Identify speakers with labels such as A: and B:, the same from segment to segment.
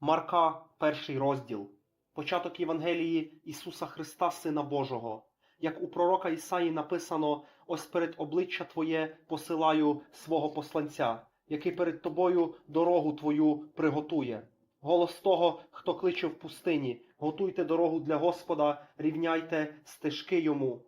A: Марка, перший розділ. Початок Євангелії Ісуса Христа, Сина Божого. Як у пророка Ісаї написано: Ось перед обличчя Твоє посилаю свого посланця, який перед тобою дорогу Твою приготує. Голос того, хто кличе в пустині, готуйте дорогу для Господа, рівняйте стежки йому.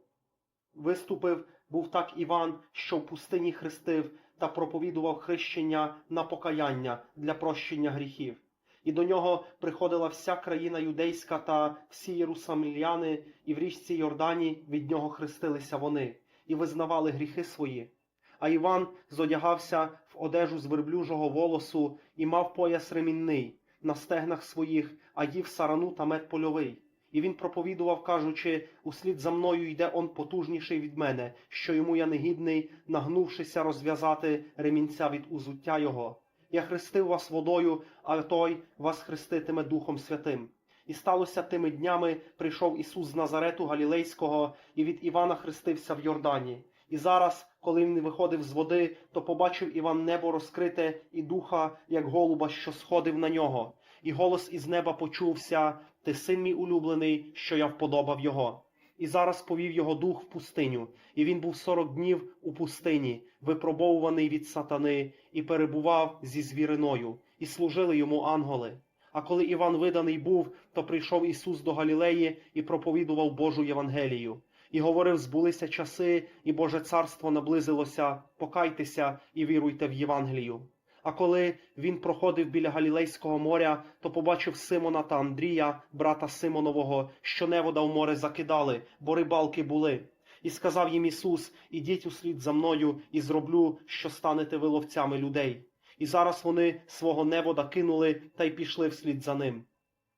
A: Виступив був так Іван, що в пустині хрестив та проповідував хрещення на покаяння для прощення гріхів. І до нього приходила вся країна юдейська та всі єрусалимляни, і в річці Йордані від нього хрестилися вони, і визнавали гріхи свої. А Іван зодягався в одежу з верблюжого волосу і мав пояс ремінний на стегнах своїх, а їв сарану та мед польовий. І він проповідував, кажучи, услід за мною йде он потужніший від мене, що йому я негідний, нагнувшися розв'язати ремінця від узуття його. Я хрестив вас водою, а той вас хреститиме Духом Святим. І сталося тими днями, прийшов Ісус з Назарету Галілейського, і від Івана хрестився в Йордані. І зараз, коли він виходив з води, то побачив Іван небо розкрите і духа, як голуба, що сходив на нього. І голос із неба почувся: Ти син мій улюблений, що я вподобав його. І зараз повів його дух в пустиню, і він був сорок днів у пустині, випробовуваний від сатани, і перебував зі звіриною, і служили йому ангели. А коли Іван виданий був, то прийшов Ісус до Галілеї і проповідував Божу Євангелію. І говорив, збулися часи, і Боже царство наблизилося, покайтеся і віруйте в Євангелію. А коли він проходив біля Галілейського моря, то побачив Симона та Андрія, брата Симонового, що невода в море закидали, бо рибалки були. І сказав їм Ісус: Ідіть услід за мною, і зроблю, що станете ви ловцями людей. І зараз вони свого невода кинули та й пішли вслід за ним.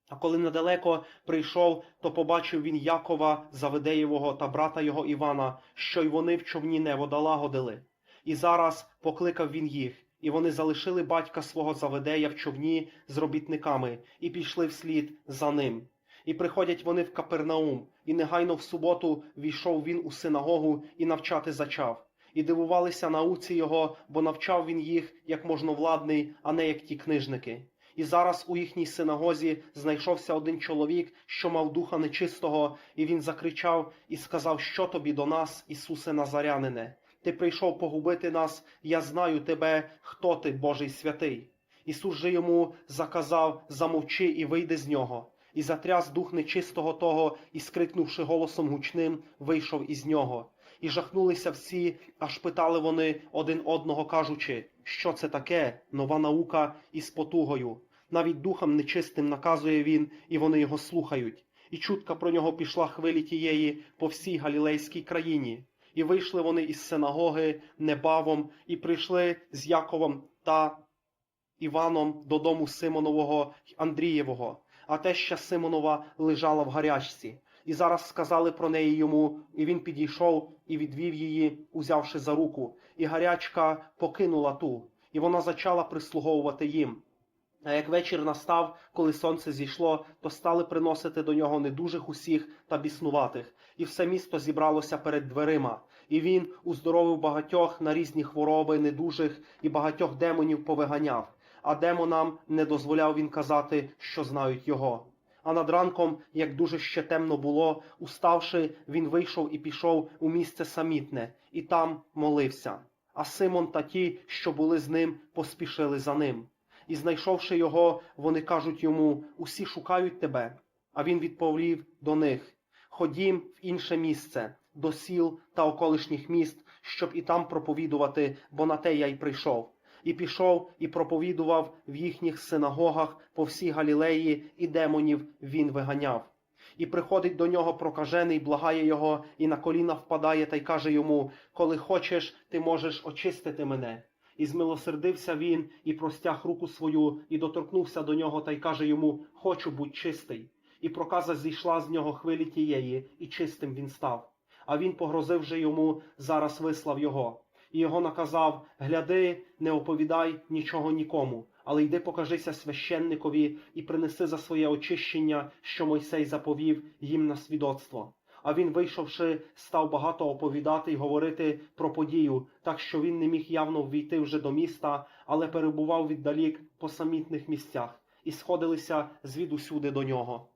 A: А коли недалеко прийшов, то побачив він Якова Заведеєвого та брата його Івана, що й вони в човні невода лагодили. І зараз покликав він їх, і вони залишили батька свого Заведея в човні з робітниками і пішли вслід за ним. І приходять вони в Капернаум, і негайно в суботу війшов він у синагогу і навчати зачав. І дивувалися науці його, бо навчав він їх як можновладний, а не як ті книжники. І зараз у їхній синагозі знайшовся один чоловік, що мав духа нечистого, і він закричав і сказав, що тобі до нас, Ісусе Назарянине. Ти прийшов погубити нас, я знаю тебе, хто ти, Божий святий. Ісус же йому заказав замовчи і вийди з нього. І затряс дух нечистого того, і, скрикнувши голосом гучним, вийшов із нього. І жахнулися всі, аж питали вони один одного, кажучи, що це таке, нова наука із потугою. Навіть духам нечистим наказує він, і вони його слухають. І чутка про нього пішла хвилі тієї по всій галілейській країні. І вийшли вони із синагоги небавом, і прийшли з Яковом та Іваном додому Симонового Андрієвого, а теща Симонова лежала в гарячці. І зараз сказали про неї йому, і він підійшов і відвів її, узявши за руку, і гарячка покинула ту, і вона зачала прислуговувати їм. А як вечір настав, коли сонце зійшло, то стали приносити до нього недужих усіх та біснуватих, і все місто зібралося перед дверима. І він уздоровив багатьох на різні хвороби, недужих, і багатьох демонів повиганяв. А демонам не дозволяв він казати, що знають його. А над ранком, як дуже ще темно було, уставши, він вийшов і пішов у місце самітне, і там молився. А Симон та ті, що були з ним, поспішили за ним. І знайшовши його, вони кажуть йому: Усі шукають тебе. А він відповів до них: Ходім в інше місце, до сіл та околишніх міст, щоб і там проповідувати, бо на те я й прийшов. І пішов і проповідував в їхніх синагогах по всій Галілеї, і демонів він виганяв. І приходить до нього прокажений, благає його, і на коліна впадає та й каже йому: Коли хочеш, ти можеш очистити мене. І змилосердився він, і простяг руку свою, і доторкнувся до нього та й каже йому: Хочу будь чистий. І проказа зійшла з нього хвилі тієї, і чистим він став. А він погрозив же йому, зараз вислав його. І його наказав: Гляди, не оповідай нічого нікому, але йди покажися священникові і принеси за своє очищення, що Мойсей заповів їм на свідоцтво. А він, вийшовши, став багато оповідати й говорити про подію, так що він не міг явно ввійти вже до міста, але перебував віддалік по самітних місцях. і сходилися звідусюди до нього.